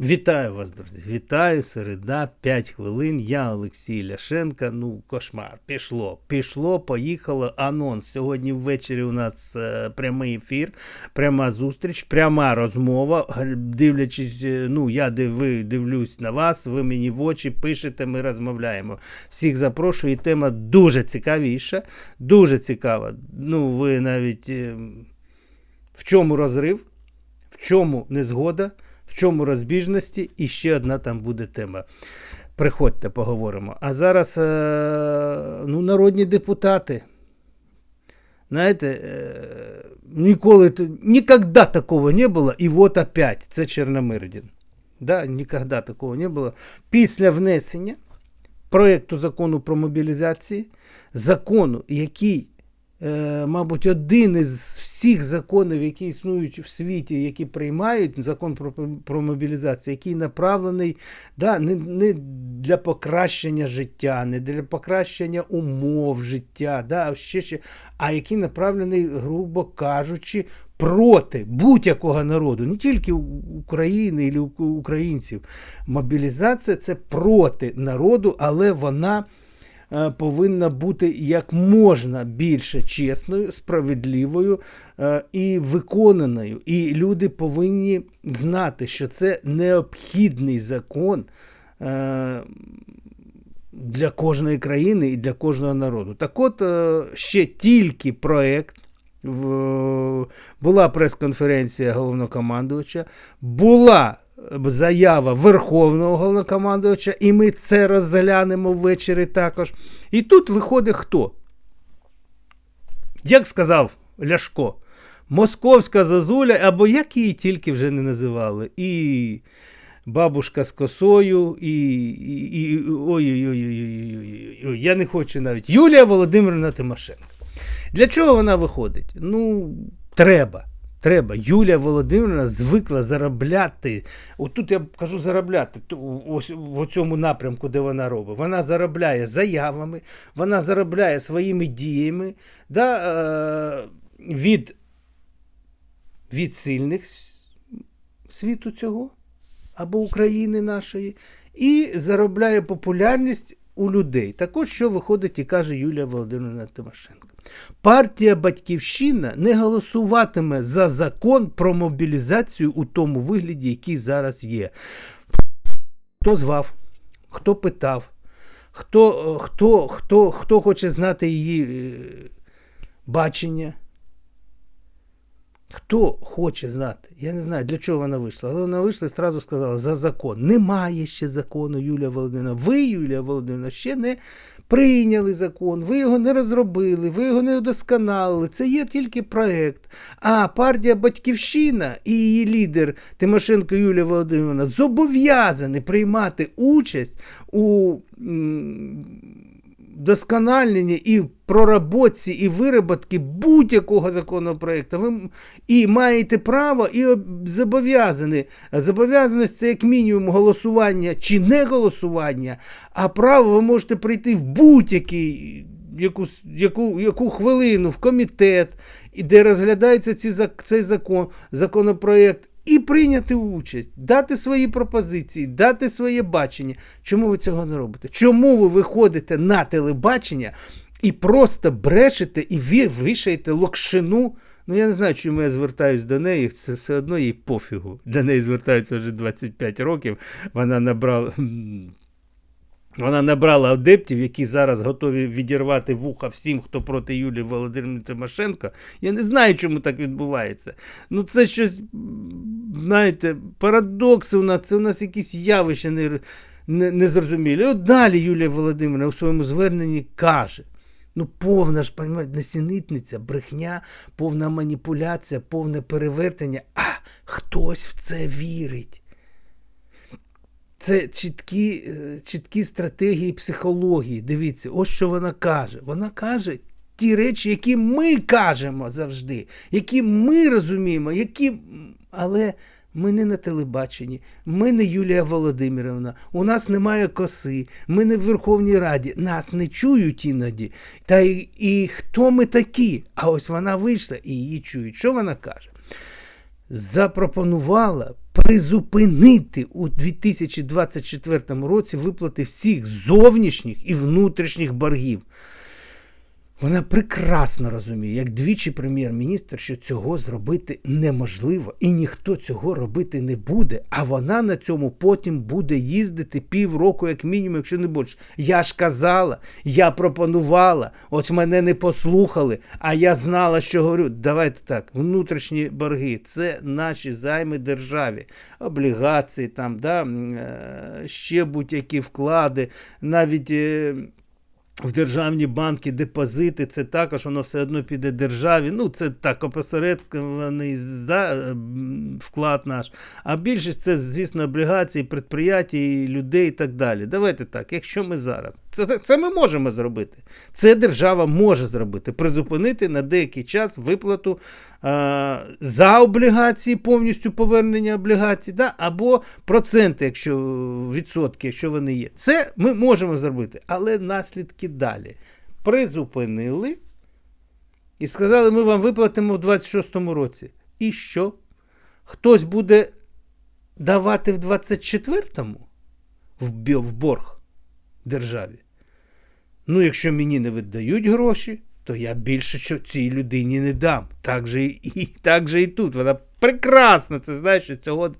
Вітаю вас, друзі! Вітаю, середа, 5 хвилин. Я Олексій Ляшенка. Ну, кошмар. Пішло. Пішло, поїхало. Анонс. Сьогодні ввечері у нас е, прямий ефір, пряма зустріч, пряма розмова. Дивлячись, е, ну, я диви, дивлюсь на вас, ви мені в очі пишете, ми розмовляємо. Всіх запрошую. І тема дуже цікавіша, дуже цікава. Ну, ви навіть е, в чому розрив, в чому незгода в чому розбіжності, і ще одна там буде тема. Приходьте, поговоримо. А зараз е, ну, народні депутати. Знаєте, е, ніколи ніколи такого не було, і от опять це Чорномирдін. Да, ніколи такого не було. Після внесення проєкту закону про мобілізацію, закону, який е, мабуть, один із всіх законів, які існують в світі, які приймають закон про, про мобілізацію, який направлений да, не, не для покращення життя, не для покращення умов життя, да, а ще, ще, а який направлений, грубо кажучи, проти будь-якого народу, не тільки України і українців. Мобілізація це проти народу, але вона повинна бути як можна більше чесною, справедливою е, і виконаною. І люди повинні знати, що це необхідний закон. е, Для кожної країни і для кожного народу. Так от е, ще тільки проект. Була прес-конференція головнокомандувача, була заява Верховного головнокомандувача, і ми це розглянемо ввечері також. І тут виходить хто? Як сказав Ляшко, московська зозуля, або як її тільки вже не називали. І бабушка з косою, і. і, ой-ой-ой, я не хочу навіть. Юлія Володимирівна Тимошенко. Для чого вона виходить? Ну, треба. Треба. Юлія Володимирівна звикла заробляти. Отут я кажу заробляти ось в цьому напрямку, де вона робить. Вона заробляє заявами, вона заробляє своїми діями да, е, від, від сильних світу цього або України нашої, і заробляє популярність у людей. Так от що виходить і каже Юлія Володимирівна Тимошенко. Партія Батьківщина не голосуватиме за закон про мобілізацію у тому вигляді, який зараз є. Хто звав, хто питав, хто, е, хто, хто, хто хоче знати її е, бачення. Хто хоче знати? Я не знаю, для чого вона вийшла. Але вона вийшла і одразу сказала за закон. Немає ще закону, Юлія Володимирівна. Ви, Юлія Володимирівна, ще не прийняли закон, ви його не розробили, ви його не удосконалили. Це є тільки проект. А партія Батьківщина і її лідер Тимошенко Юлія Володимирівна зобов'язані приймати участь у. М, Досконаленні і проработці, і вироботки будь-якого законопроекту. Ви і маєте право, і об- зобов'язані. Зобов'язаність це як мінімум голосування чи не голосування, а право ви можете прийти в будь-який. Яку, яку, яку хвилину в комітет, і де розглядається ці, цей закон, законопроект, і прийняти участь, дати свої пропозиції, дати своє бачення. Чому ви цього не робите? Чому ви виходите на телебачення і просто брешете і ви вішаєте локшину? Ну, я не знаю, чому я звертаюсь до неї, це все одно їй пофігу. До неї звертаються вже 25 років. Вона набрала. Вона набрала адептів, які зараз готові відірвати вуха всім, хто проти Юлії Володимирівни Тимошенко. Я не знаю, чому так відбувається. Ну, це щось, знаєте, парадокси у нас, це у нас якісь явища не, не, незрозумілі. От далі Юлія Володимирівна у своєму зверненні каже. Ну, повна ж, понімаєте, несенітниця, брехня, повна маніпуляція, повне перевертення. А хтось в це вірить. Це чіткі, е, чіткі стратегії психології. Дивіться, ось що вона каже. Вона каже ті речі, які ми кажемо завжди, які ми розуміємо, які. Але ми не на телебаченні, ми не Юлія Володимирівна, у нас немає коси, ми не в Верховній Раді, нас не чують іноді. Та і, і хто ми такі? А ось вона вийшла і її чують. Що вона каже? Запропонувала призупинити у 2024 році виплати всіх зовнішніх і внутрішніх боргів. Вона прекрасно розуміє, як двічі прем'єр-міністр, що цього зробити неможливо, і ніхто цього робити не буде. А вона на цьому потім буде їздити півроку, як мінімум, якщо не більше. Я ж казала, я пропонувала, от мене не послухали, а я знала, що говорю. Давайте так, внутрішні борги це наші займи державі, облігації, там, да, е, ще будь-які вклади, навіть. В державні банки депозити, це також воно все одно піде державі. Ну, це так опосередкований вклад наш. А більшість це, звісно, облігації, предприятій, людей і так далі. Давайте так, якщо ми зараз. Це, це- ми можемо зробити. Це держава може зробити. Призупинити на деякий час виплату е, за облігації, повністю повернення облігацій, да, або проценти, якщо відсотки, якщо вони є. Це ми можемо зробити, але наслідки далі. Призупинили і сказали, ми вам виплатимо в 26-му році. І що? Хтось буде давати в 24-му в, борг державі. Ну, якщо мені не віддають гроші, то я більше цій людині не дам. Так же і, і, так же і тут. Вона прекрасно це знає, що цього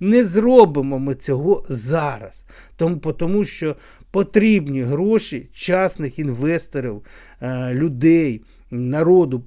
не зробимо ми цього зараз. Тому, тому що потрібні гроші частних інвесторів, е, людей, народу.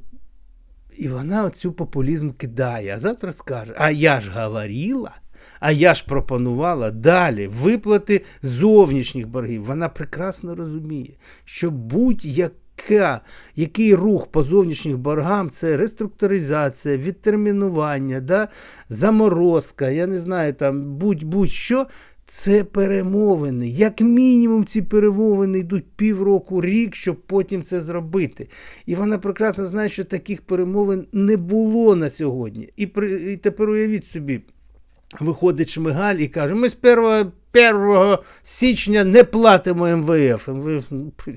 І вона оцю популізм кидає, а завтра скаже: А я ж говорила, а я ж пропонувала далі виплати зовнішніх боргів. Вона прекрасно розуміє, що будь-яка, який рух по зовнішніх боргам це реструктуризація, відтермінування, да, заморозка, я не знаю, там будь-будь-що. Це перемовини. Як мінімум, ці перемовини йдуть півроку, рік, щоб потім це зробити. І вона прекрасно знає, що таких перемовин не було на сьогодні. І, при, і тепер уявіть собі, виходить Шмигаль і каже: ми з 1, 1 січня не платимо МВФ. МВФ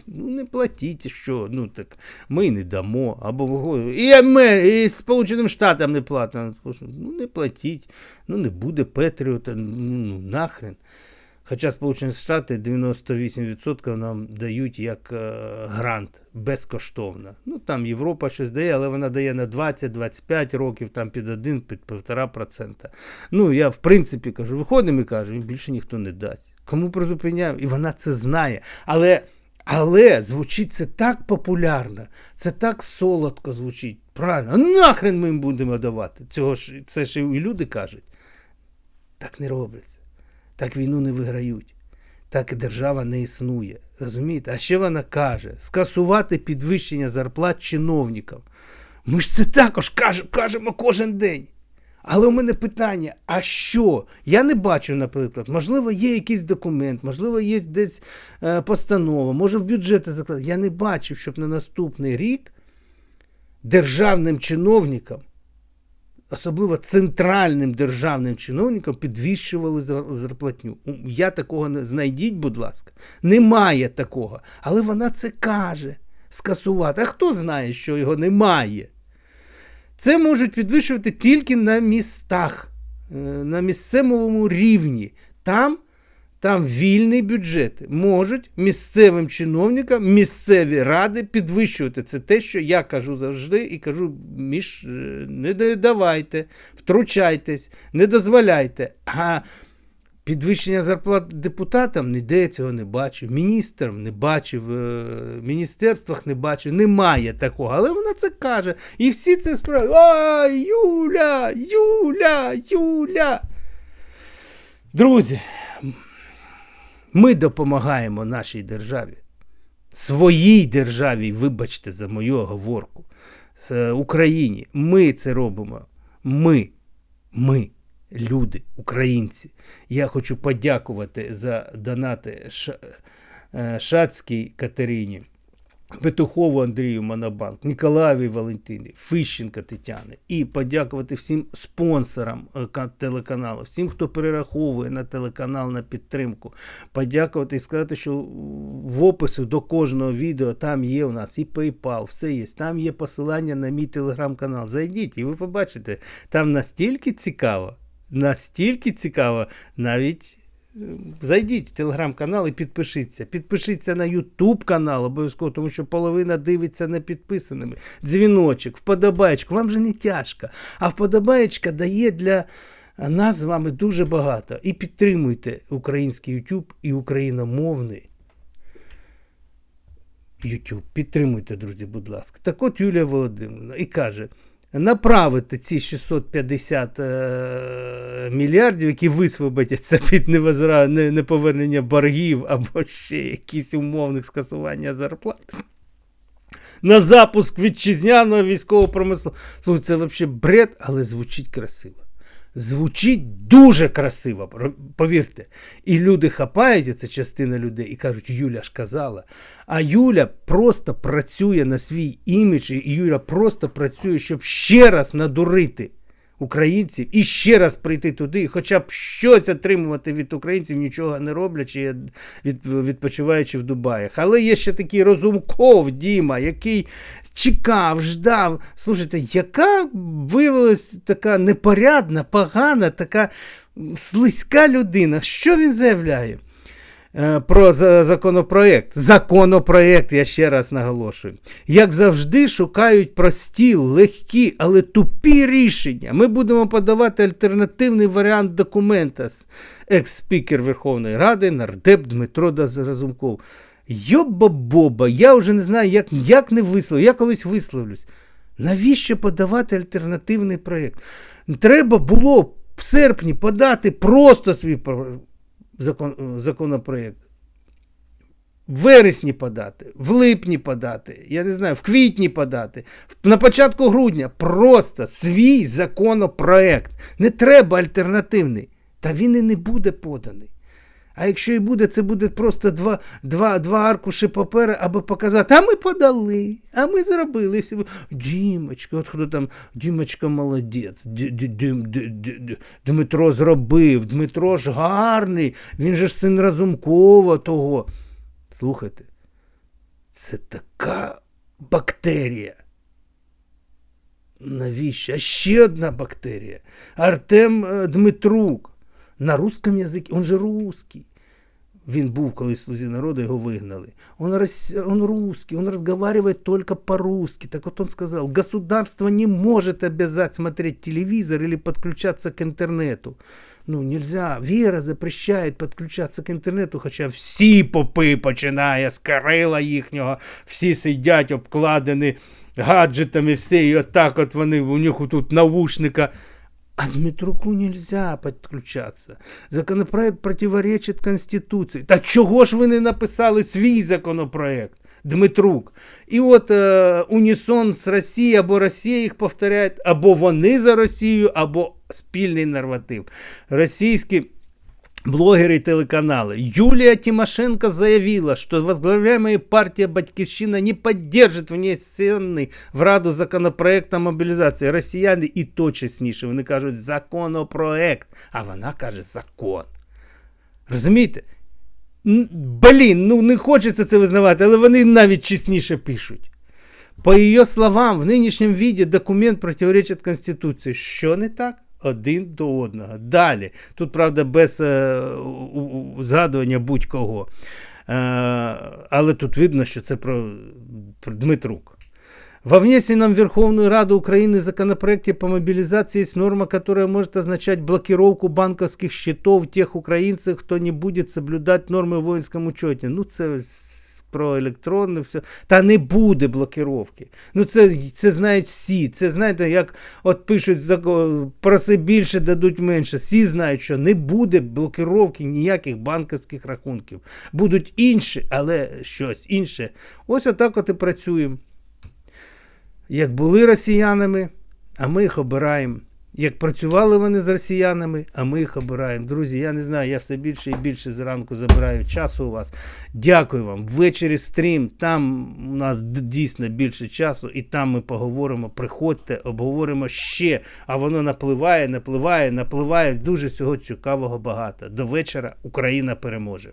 ну не платіть, що? Ну так ми не дамо. Або і, ми, і Сполученим Штатам не платимо. Ну не платіть, ну не буде Петріота, ну нахрен. Хоча Сполучені Штати 98% нам дають як е, грант безкоштовно. Ну там Європа щось дає, але вона дає на 20-25 років, там під 1, під 1,5%. Ну я в принципі кажу, виходимо і кажемо, більше ніхто не дасть. Кому призупиняємо? І вона це знає. Але, але звучить це так популярно, це так солодко звучить. Правильно, нахрен ми їм будемо давати. Цього ж це ж і люди кажуть. Так не робиться. Так війну не виграють. Так і держава не існує. Розумієте? А ще вона каже: скасувати підвищення зарплат чиновникам. Ми ж це також каж- кажемо кожен день. Але у мене питання: а що? Я не бачу, наприклад, можливо, є якийсь документ, можливо, є десь е, постанова, може в бюджети закладати. Я не бачив, щоб на наступний рік державним чиновникам особливо центральним державним чиновникам підвищували зарплатню. Я такого не знайдіть, будь ласка. Немає такого. Але вона це каже скасувати. А хто знає, що його немає? Це можуть підвищувати тільки на містах, е, на місцевому рівні. Там, там вільний бюджет. Можуть місцевим чиновникам місцеві ради підвищувати. Це те, що я кажу завжди і кажу, між, е, не да- давайте, втручайтесь, не дозволяйте. А підвищення зарплат депутатам ніде цього не бачив, міністрам не бачив, е, в міністерствах не бачив. Немає такого. Але вона це каже. І всі це справи. Ай, Юля, Юля, Юля. Друзі, ми допомагаємо нашій державі, своїй державі, вибачте за мою оговорку, з е, Україні. Ми це робимо. Ми, ми, люди, українці. Я хочу подякувати за донати е, Шацькій Катерині. Петухову Андрію Монобанк, Ніколаєві Валентині, Фищенка Тетяни і подякувати всім спонсорам е, телеканалу, всім, хто перераховує на телеканал на підтримку. Подякувати і сказати, що в описі до кожного відео там є у нас і PayPal, все є. Там є посилання на мій телеграм-канал. Зайдіть і ви побачите, там настільки цікаво. настільки цікаво, навіть. Зайдіть в телеграм-канал і підпишіться. Підпишіться на Ютуб канал обов'язково, тому що половина дивиться не підписаними. Дзвіночок, вподобаєчку. Вам же не тяжко. А вподобаєчка дає для нас з вами дуже багато. І підтримуйте український Ютуб і україномовний YouTube. Підтримуйте, друзі, будь ласка. Так от Юлія Володимирівна і каже: направити ці 650 е- мільярдів, які висвободяться невозра... неповернення боргів або ще якісь умовних скасування зарплат. На запуск вітчизняного військового промислу. Слухай, це взагалі бред, але звучить красиво. Звучить дуже красиво, повірте. І люди хапають, це частина людей, і кажуть, Юля ж казала. А Юля просто працює на свій імідж, і Юля просто працює, щоб ще раз надурити українців і ще раз прийти туди, хоча б щось отримувати від українців, нічого не роблячи, від, відпочиваючи в Дубаях. Але є ще такий розумков Діма, який чекав, ждав. Слушайте, яка виявилась така непорядна, погана, така слизька людина. Що він заявляє? Е, Про за- законопроект. Законопроект, я ще раз наголошую. Як завжди, шукають прості, легкі, але тупі рішення. Ми будемо подавати альтернативний варіант документа. Екс-спікер Верховної Ради, нардеп Дмитро Разумков. Йоба-боба, я вже не знаю, як, як не висловлю. Я колись висловлюсь. Навіщо подавати альтернативний проєкт? Треба було в серпні подати просто свій закон, законопроєкт. В вересні подати, в липні подати, я не знаю, в квітні подати, на початку грудня просто свій законопроект. Не треба альтернативний. Та він і не буде поданий. А якщо і буде, це буде просто два, два, два аркуші паперу, аби показати, а ми подали, а ми зробили. Дімочка, от хто там, Дімочка молодець, Дмитро зробив, Дмитро ж гарний, він же ж син Разумкова того. Слухайте, це така бактерія. Навіщо? А ще одна бактерія. Артем е, Дмитрук. На русском язикі, он же русский. Він був колись в слузі народу, його вигнали. Он, он русский, он разговаривает только по-русски. Так вот он сказал, государство не может обязать смотреть телевизор или подключаться к интернету. Ну, нельзя. Вера запрещает подключатися к інтернету, хоча всі попи, починає з Кирила їхнього, всі сидять обкладені гаджетами, все, і отак от вони, у них тут наушника. А Дмитруку нельзя підключатися. Законопроект противоречить Конституції. Та чого ж ви не написали свій законопроект, Дмитрук? І от е, унісон з Росії або Росія їх повторяє, або вони за Росію, або спільний норматив. Російські блогеры и телеканалы. Юлия Тимошенко заявила, что возглавляемая партия «Батькивщина» не поддержит внесенный в Раду законопроект о мобілізації. Росіяни і то чесніше. Вони кажуть законопроект, а вона каже закон. Розумієте? Н- Блін, ну не хочеться це визнавати, але вони навіть чесніше пишуть. По її словам, в нинішньому віді документ противоречить Конституції. Що не так? Один до одного. Далі. Тут, правда, без е, згадування будь-кого. Е, але тут видно, що це про, про Дмитрук. Во внесенном в Верховную Раду Украины законопроекте по мобилизации есть норма, которая может означать блокировку банковских счетов тех украинцев, кто не будет соблюдать нормы в воинском учете. Ну, це про електронне все. Та не буде блокировки. Ну, це, це знають всі. Це знаєте, як от пишуть зако- проси більше, дадуть менше. Всі знають, що не буде блокировки ніяких банківських рахунків. Будуть інші, але щось інше. Ось отак от і працюємо як були росіянами, а ми їх обираємо. Як працювали вони з росіянами, а ми їх обираємо. Друзі, я не знаю, я все більше і більше зранку забираю часу у вас. Дякую вам. Ввечері стрім. Там у нас дійсно більше часу, і там ми поговоримо. Приходьте, обговоримо ще. А воно напливає, напливає, напливає. Дуже всього цікавого багато. До вечора Україна переможе.